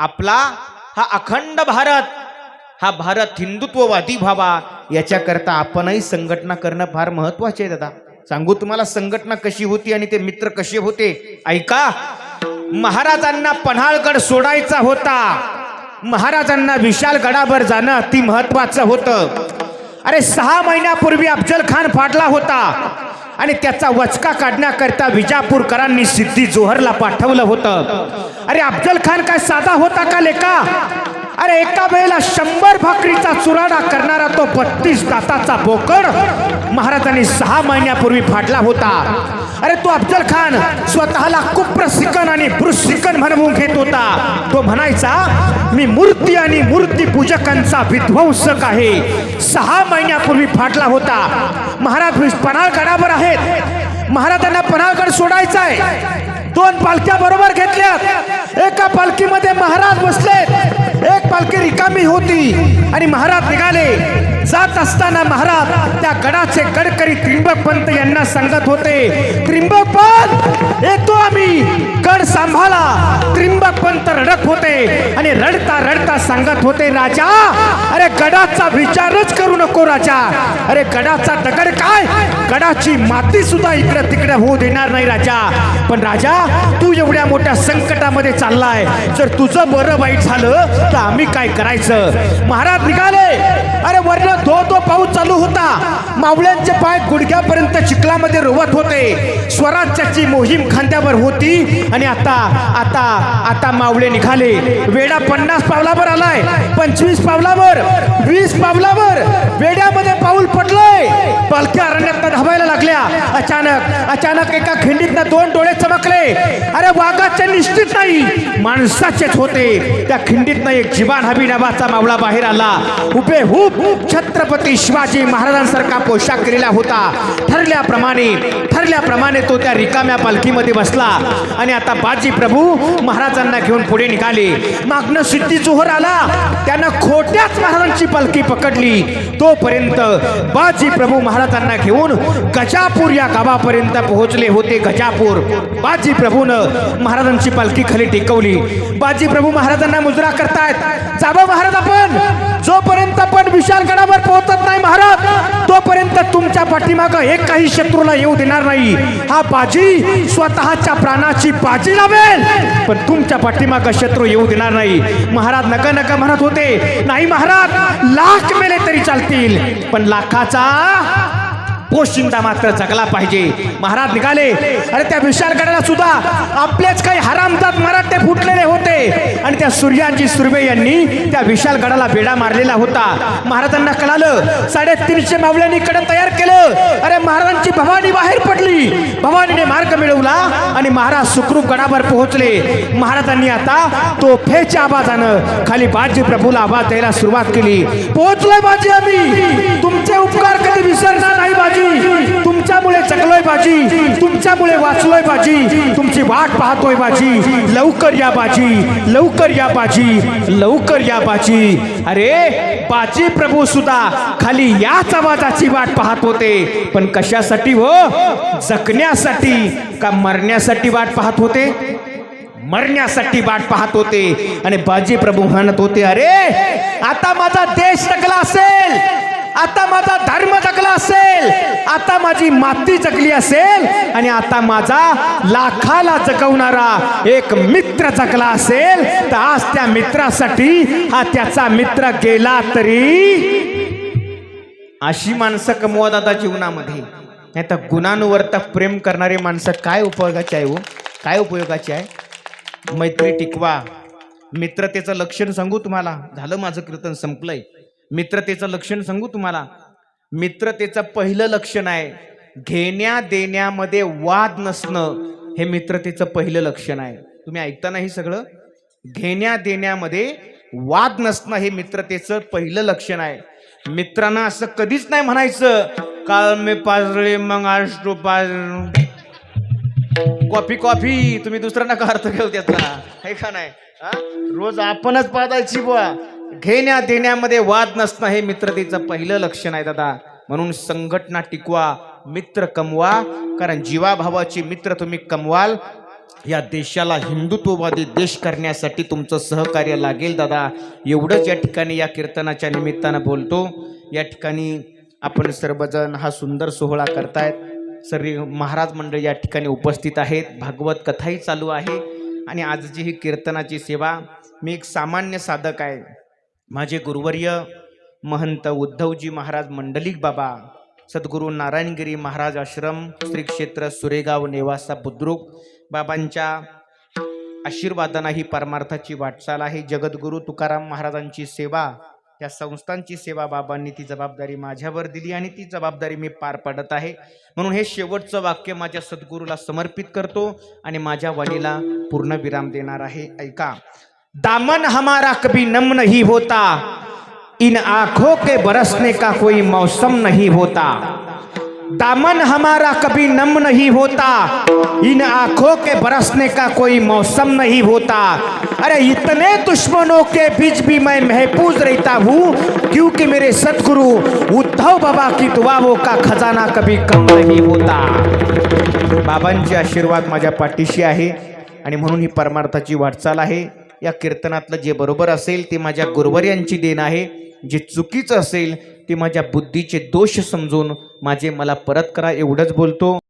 आपला हा अखंड भारत हा भारत हिंदुत्ववादी व्हावा याच्याकरता आपणही संघटना करणं फार महत्त्वाचे आहे दादा. सांगू तुम्हाला संघटना कशी होती आणि ते मित्र कसे होते? ऐका. महाराजांना पन्हाळगड सोडायचा होता. महाराजांना विशालगडावर जाणं अति महत्वाचं होतं. अरे सहा महिन्यापूर्वी अफजल खान फाटला होता. आणि त्याचा वचका काढण्याकरता विजापूरकरांनी सिद्धी जोहरला पाठवलं होतं. अरे अफजल खान काय साधा होता का लेका? अरे एका वेळेला शंभर भाकरीचा चुराडा करणारा तो बत्तीस दाताचा बोकड महाराजांनी सहा महिन्यापूर्वी फाडला होता. अरे तो अफजल खान स्वतःला कुप्रसिकन आणि भृसिकन म्हणवून घेत होता. तो म्हणायचा मी मूर्ती आणि मूर्ती पूजकांचा विध्वंसक आहे. सहा महिन्यापूर्वी फाटला होता. महाराज पन्हाळगडावर आहेत. महाराजांना पन्हाळगड सोडायचा आहे दोन पालख्या बरोबर घेतल्यात. एका पालखीमध्ये महाराज बसलेत. पालखी रिकामी होती आणि महाराज निघाले. जात असताना महाराज त्या गडाचे गडकरी त्रिंबक पंत यांना सांगत होते त्रिंबक पंत येतो आम्ही. गड सांभाळा. त्रिंबक पंत रडत होते आणि रडता रडता सांगत होते राजा अरे गडाचा विचारच करू नको राजा. अरे गडाचा दगड काय? गडाची माती सुद्धा इकडे तिकडे होऊ देणार नाही राजा. पण राजा तू एवढ्या मोठ्या संकटामध्ये चाललाय. जर तुझं बरं वाईट झालं तर आम्ही काय करायचं? महाराज निघाले. अरे वर्ण धो तो पाऊस चालू होता. मावळ्यांचे पाय गुडघ्यापर्यंत चिखलामध्ये रोवत होते. स्वराज्याची मोहीम खांद्यावर होती. आणि आता आता आता माऊले निघाले. वेडा पन्नास पावलावर आलाय. पंचवीस पावलावर वीस पावलावर वेड्यामध्ये पाऊल पडलंय. पालख्या अरण्यात धावायला लागल्या. अचानक अचानक एका खिंडीतनं दोन डोळे चमकले. अरे वाघाचे निश्चित नाही माणसाचेच होते. त्या खिंडीतनं एक जीवान हबी नावाचा मावळा बाहेर आला. उभे हुप छत्रपती शिवाजी महाराजांसारखा पोशाख केलेला होता. ठरल्याप्रमाणे ठरल्याप्रमाणे तो त्या रिकाम्या पालखीमध्ये बसला. आणि आता बाजी प्रभू महाराजांना घेऊन पुढे निघाले. मागणं सिद्धी जोहर आला. त्यानं खोट्याच महाराजांची पालखी पकडली. तोपर्यंत बाजी प्रभू महाराजांना घेऊन गजापूर या गावापर्यंत पोहोचले होते गजापूर. बाजी प्रभूनं महाराजांची पालखी खाली टेकवली. बाजी प्रभू महाराजांना मुजरा करतायत. जावं महाराज आपण. जोपर्यंत आपण विशालगडावर पोहोचत नाही महाराज त्याच्या पाठीमागं एक काही शत्रूला येऊ देणार नाही. हा बाजी स्वतःच्या प्राणाची बाजी लावेल. पण तुमच्या पाठीमागं शत्रू येऊ देणार नाही. महाराज नका नका म्हणत होते नाही महाराज लाख मेले तरी चालतील पण लाखाचा पोशिंदा मात्र जगला पाहिजे. महाराज निघाले. अरे त्या विशालगडाला सुद्धा आपलेच काही हरामदात मराठे फुटलेले होते. आणि त्या सूर्याजी सुर्वे यांनी त्या विशालगडाला बेडा मारलेला होता. महाराजांना कळालं साडेतीनशे मावळ्यांनी कडे तयार केलं. अरे महाराजांची भवानी बाहेर पडली. भवानीने मार्ग मिळवला आणि महाराज सुखरूप गडावर पोहोचले. महाराजांनी आता तोफेच्या आवाजानं खाली बाजी प्रभूला आवाज द्यायला सुरुवात केली. पोहोचलोय बाजी आम्ही. तुमचे उपकार कधी विसरणार नाही बाजी. तुमच्यामुळे जगलोय बाजी तुमच्यामुळे वाचलोय बाजी तुमची वाट पाहतोय बाजी लवकर या बाजी लवकर या बाजी लवकर या बाजी अरे बाजी प्रभू सुद्धा खाली याच आवाजाची वाट पाहत होते. पण कशासाठी हो? जगण्यासाठी का मरण्यासाठी वाट पाहत होते? मरण्यासाठी वाट पाहत होते. आणि बाजी प्रभू म्हणत होते अरे आता माझा देश टकला असेल. आता माझा धर्म जगला असेल आता माझी माती जगली असेल आणि आता माझा लाखाला जगवणारा एक मित्र जगला असेल तर आज त्या मित्रासाठी हा त्याचा मित्र गेला तरी अशी माणसं कमवत आता जीवनामध्ये. नाही तर गुणांवर तर प्रेम करणारी माणसं काय उपयोगाची आहे हो? काय उपयोगाची आहे? मैत्री टिकवा. मित्रतेचं लक्षण सांगू तुम्हाला. झालं माझं कीर्तन संपलंय. मित्रतेचं लक्षण सांगू तुम्हाला? मित्रतेचं पहिलं लक्षण आहे घेण्या देण्यामध्ये वाद नसणं हे मित्रतेचं पहिलं लक्षण आहे. तुम्ही ऐकताना हे सगळं? घेण्या देण्यामध्ये वाद नसणं हे मित्रतेचं पहिलं लक्षण आहे. मित्रांना असं कधीच नाही म्हणायचं काल मी पाजळे मग आज पाज कॉफी कॉफी तुम्ही दुसरा नका अर्थ घेऊ त्याचा हे का नाही? रोज आपणच पादायची बुवा. घेण्या देण्यामध्ये वाद नसणं हे मित्रतेचं पहिलं लक्षण आहे दादा. म्हणून संघटना टिकवा मित्र कमवा कारण जीवाभावाची मित्र तुम्ही कमवाल या देशाला हिंदुत्ववादी देश करण्यासाठी तुमचं सहकार्य लागेल दादा. एवढंच या ठिकाणी या कीर्तनाच्या निमित्तानं बोलतो. या ठिकाणी आपण सर्वजण हा सुंदर सोहळा करतायत. सर्व महाराज मंडळ या ठिकाणी उपस्थित आहेत. भागवत कथाही चालू आहे. आणि आजची ही कीर्तनाची सेवा मी एक सामान्य साधक आहे. माझे गुरुवर्य महंत उद्धवजी महाराज मंडलिक बाबा सद्गुरू नारायणगिरी महाराज आश्रम श्री क्षेत्र सुरेगाव नेवासा बुद्रुक बाबांच्या आशीर्वादांना ही परमार्थाची वाटचाल आहे. जगद्गुरू तुकाराम महाराजांची सेवा त्या संस्थांची सेवा बाबांनी ती जबाबदारी माझ्यावर दिली आणि ती जबाबदारी मी पार पाडत आहे. म्हणून हे शेवटचं वाक्य माझ्या सद्गुरूला समर्पित करतो आणि माझ्या वडीला पूर्ण विराम देणार आहे. ऐका. दामन हमारा कभी नम नहीं होता। इन आंखों के बरसने का कोई मौसम नहीं होता। दामन हमारा कभी नम नहीं होता। इन आंखों के बरसने का कोई मौसम नहीं होता। अरे इतने दुश्मनों के बीच भी मैं महफूज रहता हूँ क्योंकि मेरे सतगुरु उद्धव बाबा की दुआओं का खजाना कभी कम नहीं होता। बाबांचे आशीर्वाद माझ्या पाठीशी आहे आणि म्हणून ही परमार्थाची वाटचाल आहे. या कीर्तनातलं जे बरोबर असेल ते माझ्या गुरुवर यांची देण आहे. जे चुकीचं असेल ते माझ्या बुद्धीचे दोष समजून माझे मला परत करा एवढंच बोलतो.